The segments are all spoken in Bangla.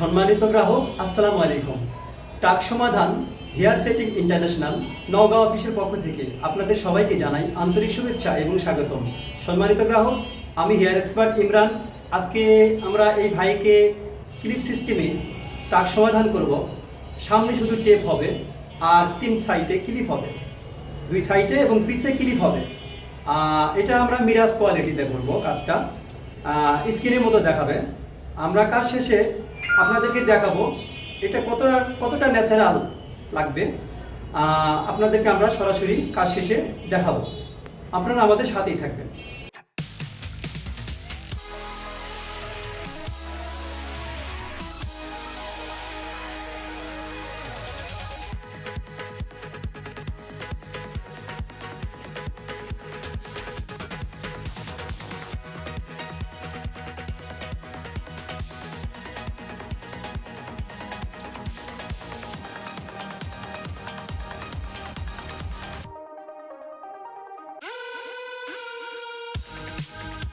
সম্মানিত গ্রাহক, আসসালামু আলাইকুম। টাক সমাধান, হেয়ার সেটিং ইন্টারন্যাশনাল, নওগাঁ অফিসের পক্ষ থেকে আপনাদের সবাইকে জানাই আন্তরিক শুভেচ্ছা এবং স্বাগতম। সম্মানিত গ্রাহক, আমি হেয়ার এক্সপার্ট ইমরান। আজকে আমরা এই ভাইকে ক্লিপ সিস্টেমে টাক সমাধান করব। সামনে শুধু টেপ হবে আর তিন সাইডে ক্লিপ হবে। দুই সাইডে এবং পিসে ক্লিপ হবে। এটা আমরা মিরাজ কোয়ালিটিতে করব কাজটা। স্ক্রিনের মতো দেখাবে। আমরা কাজ শেষে আপনাদেরকে দেখাবো এটা কতটা কতটা ন্যাচারাল লাগবে। আপনাদেরকে আমরা সরাসরি কাজ শেষে দেখাবো। আপনারা আমাদের সাথেই থাকবেন।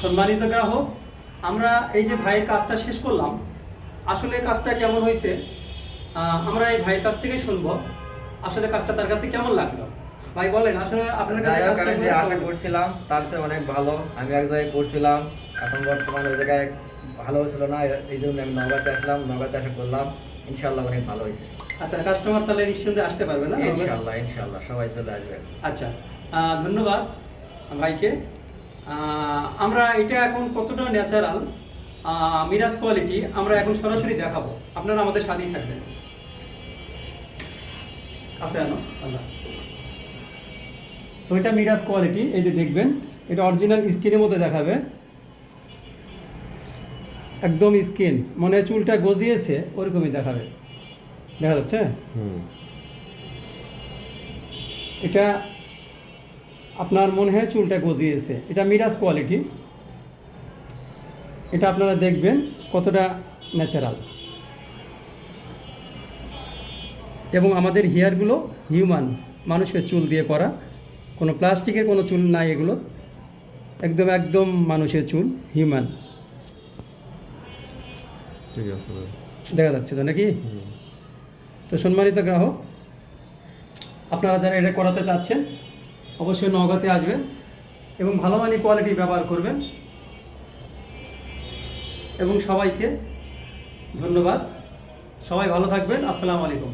সম্মানিত গ্রাহক আমরা এই যে ভাইয়ের কাজটা শেষ করলাম। আসলে কাজটা কেমন হয়েছে? আমরা এই ভাইয়ের কাছ থেকেই শুনব। আসলে কাজটা তার কাছে কেমন লাগল? ভাই বলেন আসলে আপনার কাছে আমি যে আশা করছিলাম তার চেয়ে অনেক ভালো। আমি এক জায়গায় করছিলাম এখন বর্তমানে ওই জায়গায় ভালো হয়েছিল না এই জন্য আমি নগাতে আসলাম নগাতে আসা করলাম ইনশাল্লাহ অনেক ভালো হয়েছে। আচ্ছা কাস্টমার তাহলে নিঃসন্দেহে আসতে পারবে না ইনশাল্লাহ ইনশাল্লাহ সবাই চলে আসবে। আচ্ছা আহ, ধন্যবাদ ভাইকে। আমরা এটা এখন কতটা ন্যাচারাল মিরাজ কোয়ালিটি আমরা এখন সরাসরি দেখাবো। আপনারা আমাদের সাথেই থাকবেন। আছে আনো? আল্লাহ। তো এটা মিরাজ কোয়ালিটি এই যে দেখবেন এটা অরিজিনাল স্কিনের মধ্যে দেখাবে। একদম স্কিন মনে চুলটা গজিয়েছে ওরকমই দেখাবে। দেখা যাচ্ছে? এটা আপনার মনে হয় চুলটা গজিয়েছে। এটা মিরাজ কোয়ালিটি এটা আপনারা দেখবেন কতটা ন্যাচারাল এবং আমাদের হেয়ারগুলো হিউম্যান মানুষের চুল দিয়ে করা। কোনো প্লাস্টিকের কোনো চুল নাই এগুলো। একদম একদম মানুষের চুল হিউম্যান ঠিক আছে দেখা যাচ্ছে তো নাকি? তো সম্মানিত গ্রাহক আপনারা যারা এটা করাতে চাচ্ছেন অবশ্যই নগাতে আসবেন এবং ভালো মানের কোয়ালিটি ব্যবহার করবেন। এবং সবাইকে ধন্যবাদ। সবাই ভালো থাকবেন। আসসালামু আলাইকুম।